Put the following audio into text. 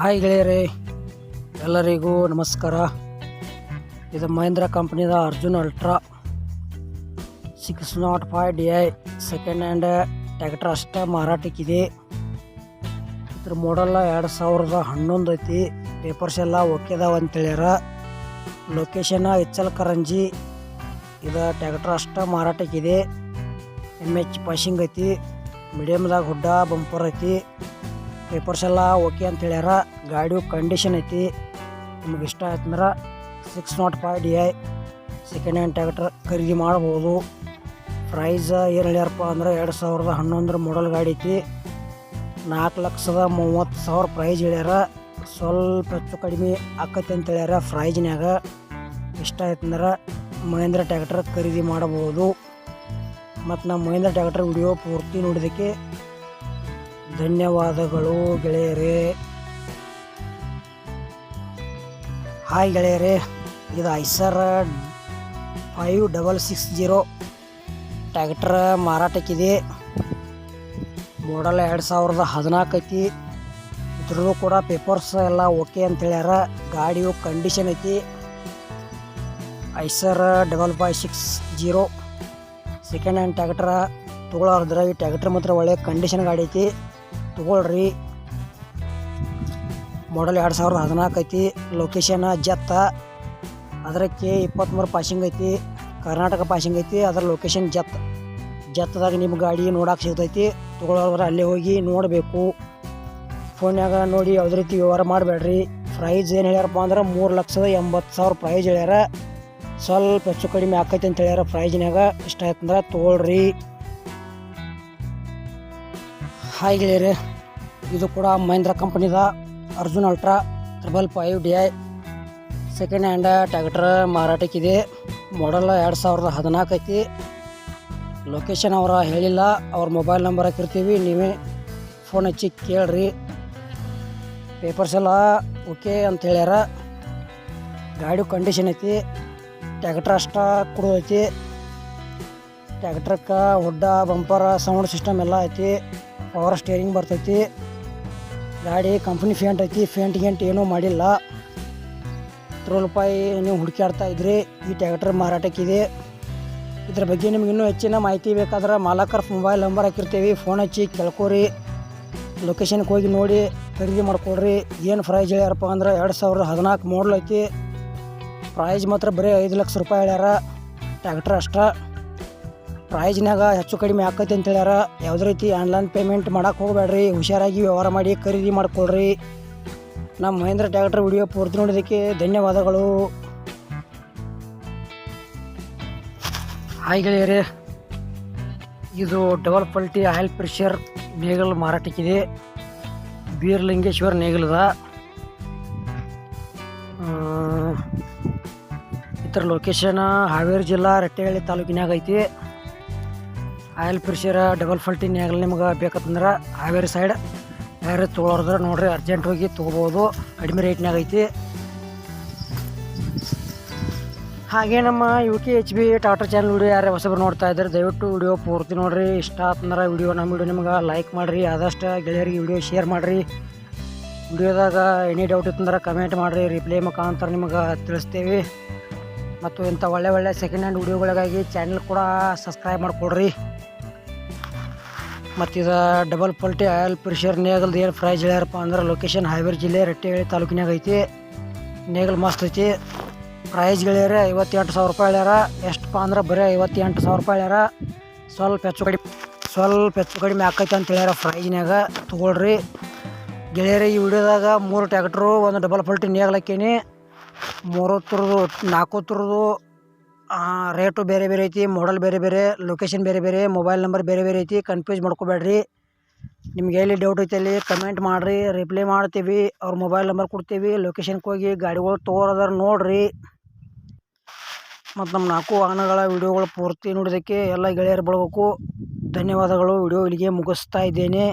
Hi ಗೆಳೆಯರೇ, ಎಲ್ಲರಿಗೂ ನಮಸ್ಕಾರ. ಇದು Mahindra ಕಂಪ್ನಿದ Arjun ultra six nought five D I second hand tractor ಅಷ್ಟೇ ಮಾರಾಟಕ್ಕಿದೆ. ಇದ್ರ ಮಾಡಲ್ಲ ಎರಡು ಸಾವಿರದ ಹನ್ನೊಂದು ಐತಿ. ಪೇಪರ್ಸ್ ಎಲ್ಲ ಓಕೆದಾವ ಅಂತೇಳ್ಯಾರ ಲೊಕೇಶನ್ ಎಚ್ಚಲ್ ಕರಂಜಿ. ಇದು ಟ್ಯಾಕ್ಟರ್ ಅಷ್ಟೇ ಮಾರಾಟಕ್ಕಿದೆ. ಎಂ ಎಚ್ ಪಾಶಿಂಗ್ ಐತಿ. ಮೀಡಿಯಮ್ದಾಗ ಹುಡ್ಡ ಬಂಪರ್ ಐತಿ. ಪೇಪರ್ಸ್ ಎಲ್ಲ ಓಕೆ ಅಂತ ಹೇಳ್ಯಾರ. ಗಾಡಿ ಕಂಡೀಷನ್ ಐತಿ. ನಿಮ್ಗೆ ಇಷ್ಟ ಆಯ್ತಂದ್ರೆ six nought five D I second hand tractor ಖರೀದಿ ಮಾಡ್ಬೋದು. ಪ್ರೈಸ್ ಏನು ಹೇಳ್ಯಾರಪ್ಪ ಅಂದ್ರೆ ಎರಡು ಸಾವಿರದ ಹನ್ನೊಂದರ ಮಾಡಲ್ ಗಾಡಿ ಐತಿ. ನಾಲ್ಕು ಲಕ್ಷದ ಮೂವತ್ತು ಸಾವಿರ ಪ್ರೈಸ್ ಹೇಳ್ಯಾರ. ಸ್ವಲ್ಪ ಹೆಚ್ಚು ಕಡಿಮೆ ಆಕತಿ ಅಂತ ಹೇಳ್ಯಾರ ಪ್ರೈಜ್ನ್ಯಾಗ ಇಷ್ಟ ಆಯ್ತಂದ್ರೆ ಮಹೇಂದ್ರ ಟ್ಯಾಕ್ಟರ್ ಖರೀದಿ ಮಾಡಬಹುದು ಮತ್ತು ನಮ್ಮ ಮಹೇಂದ್ರ ಟ್ಯಾಕ್ಟರ್ ವಿಡಿಯೋ ಪೂರ್ತಿ ನೋಡಿದ್ದಕ್ಕೆ ಧನ್ಯವಾದಗಳು ಗೆಳೆಯರೇ. ಹಾಯ್ ಗೆಳೆಯರೇ, ಇದು Eicher five double six zero tractor ಮಾರಾಟಕ್ಕಿದೆ. Model ಎರಡು ಸಾವಿರದ ಹದಿನಾಲ್ಕು ಐತಿ. ಇದ್ರದ್ದು ಕೂಡ ಪೇಪರ್ಸ್ ಎಲ್ಲ ಓಕೆ ಅಂತ ಹೇಳ್ಯಾರ. ಗಾಡಿಯು ಕಂಡೀಷನ್ ಐತಿ. Eicher double five six zero. Second hand tractor ತೊಗೊಳಾರ್ದ್ರೆ ಈ ಟ್ಯಾಕ್ಟ್ರ್ ಮಾತ್ರ ಒಳ್ಳೆ ಕಂಡೀಷನ್ ಗಾಡಿ ಐತಿ. ತೊಗೊಳ್ರಿ. ಮಾಡಲ್ ಎರಡು ಸಾವಿರದ ಹದಿನಾಲ್ಕು ಐತಿ ಲೊಕೇಶನ್ ಜತ್ತ ಅದಕ್ಕೆ ಇಪ್ಪತ್ತ್ಮೂರು ಪಾಸಿಂಗ್ ಐತಿ, ಕರ್ನಾಟಕ ಪಾಸಿಂಗ್ ಐತಿ, ಅದರ ಲೊಕೇಶನ್ ಜತ್ತ. ಜತ್ತದಾಗ ನಿಮ್ಮ ಗಾಡಿ ನೋಡಕ್ಕೆ ಸಿಗ್ತೈತಿ ತಗೊಳ್ಳೋರು ಅಲ್ಲೇ ಹೋಗಿ ನೋಡಬೇಕು. ಫೋನ್ಯಾಗ ನೋಡಿ ಯಾವುದೇ ರೀತಿ ವ್ಯವಹಾರ ಮಾಡಬೇಡ್ರಿ. ಪ್ರೈಸ್ ಏನು ಹೇಳ್ಯಾರಪ್ಪ ಅಂದ್ರೆ ಮೂರು ಲಕ್ಷದ ಎಂಬತ್ತು ಸಾವಿರ ಪ್ರೈಸ್ ಹೇಳ್ಯಾರ. ಸ್ವಲ್ಪ ಹೆಚ್ಚು ಕಡಿಮೆ ಆಕೈತಿ ಅಂತ ಹೇಳ್ಯಾರ ಪ್ರೈಸ್ನಾಗ ಇಷ್ಟ ಆಯ್ತಂದ್ರೆ ತೊಗೊಳ್ರಿ. ಹಾಯ್ ಗೆಳೆಯರೆ ಇದು ಕೂಡ Mahindra ಕಂಪನಿದ Arjun ultra triple five D I. Second hand tractor ಮಾರಾಟಕ್ಕಿದೆ. Model ಎರಡು ಸಾವಿರದ ಹದಿನಾಲ್ಕು ಐತಿ. ಲೊಕೇಶನ್ ಅವರ ಹೇಳಿಲ್ಲ. ಅವ್ರ ಮೊಬೈಲ್ ನಂಬರ್ ಹಾಕಿರ್ತೀವಿ. ನೀವೇ ಫೋನ್ ಹಚ್ಚಿ ಕೇಳ್ರಿ. ಪೇಪರ್ಸ್ ಎಲ್ಲ ಓಕೆ ಅಂತ ಹೇಳ್ಯಾರ. ಗಾಡಿ ಕಂಡೀಷನ್ ಐತಿ. ಟ್ಯಾಕ್ಟ್ರ್ ಅಷ್ಟ ಕೊಡೋದೈತಿ ಟ್ಯಾಕ್ಟ್ರಕ್ಕೆ ಹುಡ್ಡ ಬಂಪರ್ ಸೌಂಡ್ ಸಿಸ್ಟಮ್ ಎಲ್ಲ ಐತಿ. ಪವರ್ ಸ್ಟೇರಿಂಗ್ ಬರ್ತೈತಿ. ಗಾಡಿ ಕಂಪ್ನಿ ಫೇಂಟ್ ಐತಿ ಫೇಂಟ್ ಗೇಂಟ್ ಏನೂ ಮಾಡಿಲ್ಲ. ಹತ್ತು ರೂಪಾಯಿ ನೀವು ಹುಡುಕಾಡ್ತಾ ಇದ್ರಿ, ಈ ಟ್ಯಾಕ್ಟರ್ ಮಾರಾಟಕ್ಕಿದೆ ಇದ್ರ ಬಗ್ಗೆ ನಿಮ್ಗೆ ಇನ್ನೂ ಹೆಚ್ಚಿನ ಮಾಹಿತಿ ಬೇಕಾದ್ರೆ ಮಾಲಕರ ಮೊಬೈಲ್ ನಂಬರ್ ಹಾಕಿರ್ತೀವಿ ಫೋನ್ ಹಚ್ಚಿ ಕೇಳ್ಕೊರಿ. ಲೊಕೇಶನ್ಗೆ ಹೋಗಿ ನೋಡಿ, ಖರೀದಿ ಮಾಡ್ಕೊಳ್ರಿ ಏನು ಪ್ರೈಸ್ ಹೇಳ್ಯಾರಪ್ಪ ಅಂದ್ರೆ ಎರಡು ಸಾವಿರದ ಹದಿನಾಲ್ಕು ಐತಿ. ಪ್ರೈಸ್ ಮಾತ್ರ ಬರೀ ಐದು ಲಕ್ಷ ರೂಪಾಯಿ ಹೇಳ್ಯಾರ. ಟ್ಯಾಕ್ಟ್ರ್ ಅಷ್ಟ. ಪ್ರೈಜ್ನಾಗ ಹೆಚ್ಚು ಕಡಿಮೆ ಆಕೈತಿ ಅಂತ ಹೇಳ್ಯಾರ ಯಾವುದೇ ರೀತಿ ಆನ್ಲೈನ್ ಪೇಮೆಂಟ್ ಮಾಡಕ್ಕೆ ಹೋಗಬೇಡ್ರಿ, ಹುಷಾರಾಗಿ ವ್ಯವಹಾರ ಮಾಡಿ ಖರೀದಿ ಮಾಡ್ಕೊಳ್ರಿ. ನಮ್ಮ ಮಹೇಂದ್ರ ಟ್ಯಾಕ್ಟರ್ ವಿಡಿಯೋ ಪೂರ್ತಿ ನೋಡೋದಕ್ಕೆ ಧನ್ಯವಾದಗಳು. ಹಾಯ್ ಗೆಳೆಯರೇ, ಇದು ಡಬಲ್ ಪಲ್ಟಿ ಆಯಿಲ್ ಪ್ರೆಷರ್ ನೇಗಲ್ ಮಾರಾಟಕ್ಕಿದೆ. ಬೀರ್ಲಿಂಗೇಶ್ವರ ನೇಗಲದ. ಇತರ ಲೊಕೇಶನ್ ಹಾವೇರಿ ಜಿಲ್ಲಾ ರಟ್ಟೆಹಳ್ಳಿ ತಾಲೂಕಿನಾಗ ಐತಿ. ಆಯಿಲ್ ಪ್ರೆಷರ್ ಡಬಲ್ ಫಲ್ಟಿ ಆಗಲಿ ನಿಮ್ಗೆ. ಬೇಕಂತಂದ್ರೆ ಹಾವೇರಿ ಸೈಡ್ ಯಾರು ತೊಗೊಳೋದ್ರೆ ನೋಡಿರಿ ಅರ್ಜೆಂಟ್ ಹೋಗಿ ತೊಗೋಬೋದು. ಕಡಿಮೆ ರೇಟ್ನಾಗ ಐತಿ. ಹಾಗೆ ನಮ್ಮ U K H B Tata channel video ಯಾರು ಹೊಸಬ್ರು ನೋಡ್ತಾ ಇದ್ದಾರೆ ದಯವಿಟ್ಟು ವಿಡಿಯೋ ಪೂರ್ತಿ ನೋಡಿರಿ. ಇಷ್ಟ ಆತಂದ್ರೆ ವಿಡಿಯೋ ನಮ್ಮ ವಿಡಿಯೋ ನಿಮ್ಗೆ ಲೈಕ್ ಮಾಡಿರಿ. ಆದಷ್ಟು ಗೆಳೆಯರಿಗೆ ವಿಡಿಯೋ ಶೇರ್ ಮಾಡಿರಿ. ವಿಡಿಯೋದಾಗ ಎನಿ ಡೌಟ್ ಇತ್ತಂದ್ರೆ ಕಮೆಂಟ್ ಮಾಡಿರಿ. ರಿಪ್ಲೈ ಮುಖಾಂತರ ನಿಮಗೆ ತಿಳಿಸ್ತೀವಿ. ಮತ್ತು ಇಂಥ ಒಳ್ಳೆ ಒಳ್ಳೆ ಸೆಕೆಂಡ್ ಹ್ಯಾಂಡ್ ವಿಡಿಯೋಗಳಿಗಾಗಿ ಚಾನಲ್ ಕೂಡ ಸಬ್ಸ್ಕ್ರೈಬ್ ಮಾಡಿಕೊಡ್ರಿ. ಮತ್ತು ಇದು ಡಬಲ್ ಪಲ್ಟಿ ಆಯಲ್ ಪ್ರೆಷರ್ ನೇಗಲ್ದು ಏನು ಪ್ರೈಸ್ ಹೇಳ್ಯಾರಪ್ಪ ಅಂದ್ರೆ ಲೊಕೇಶನ್ ಹಾವೇರಿ ಜಿಲ್ಲೆ ರಟ್ಟಿಹಳ್ಳಿ ತಾಲೂಕಿನಾಗ ಐತಿ. ನೇಗಲ್ ಮಸ್ತ್ ಐತಿ. ಪ್ರೈಸ್ ಗೆಳೆಯರ ಐವತ್ತೆಂಟು ಸಾವಿರ ರೂಪಾಯಿ ಹೇಳ್ಯಾರ. ಎಷ್ಟಪ್ಪ ಅಂದ್ರೆ ಬರೀ ಐವತ್ತೆಂಟು ಸಾವಿರ ರೂಪಾಯಿ ಹೇಳ್ಯಾರ. ಸ್ವಲ್ಪ ಹೆಚ್ಚು ಕಡಿಮೆ, ಸ್ವಲ್ಪ ಹೆಚ್ಚು ಕಡಿಮೆ ಆಕೈತೆ ಅಂತ ಹೇಳ್ಯಾರ ಪ್ರೈಜ್ನ್ಯಾಗ ತೊಗೊಳ್ರಿ. ಗೆಳೆಯರ ಈ ವಿಡಿಯೋದಾಗ ಮೂರು ಟ್ಯಾಕ್ಟ್ರು ಒಂದು ಡಬಲ್ ಪಲ್ಟಿ ನೇಗ್ಲಕ್ಕೇನಿ ಮೂರು ಥರದ್ದು ನಾಲ್ಕು ಥರದ್ದು ರೇಟು ಬೇರೆ ಬೇರೆ ಐತಿ ಮಾಡಲ್ ಬೇರೆ ಬೇರೆ ಲೊಕೇಶನ್ ಬೇರೆ ಬೇರೆ ಮೊಬೈಲ್ ನಂಬರ್ ಬೇರೆ ಬೇರೆ ಐತಿ ಕನ್ಫ್ಯೂಸ್ ಮಾಡ್ಕೋಬೇಡ್ರಿ. ನಿಮ್ಗೆ ಎಲ್ಲಿ ಡೌಟ್ ಐತೆ ಅಲ್ಲಿ ಕಮೆಂಟ್ ಮಾಡಿರಿ ರಿಪ್ಲೈ ಮಾಡ್ತೀವಿ, ಅವ್ರ ಮೊಬೈಲ್ ನಂಬರ್ ಕೊಡ್ತೀವಿ ಲೊಕೇಶನ್ಗೆ ಹೋಗಿ ಗಾಡಿಗಳು ತೋರದಾರ ನೋಡಿರಿ. ಮತ್ತು ನಮ್ಮ ನಾಲ್ಕು ವಾಹನಗಳ ವೀಡಿಯೋಗಳು ಪೂರ್ತಿ ನೋಡೋದಕ್ಕೆ ಎಲ್ಲ ಗೆಳೆಯರು ಬಳಬೇಕು ಧನ್ಯವಾದಗಳು. ವಿಡಿಯೋ ಇಲ್ಲಿಗೆ ಮುಗಿಸ್ತಾ ಇದ್ದೇನೆ.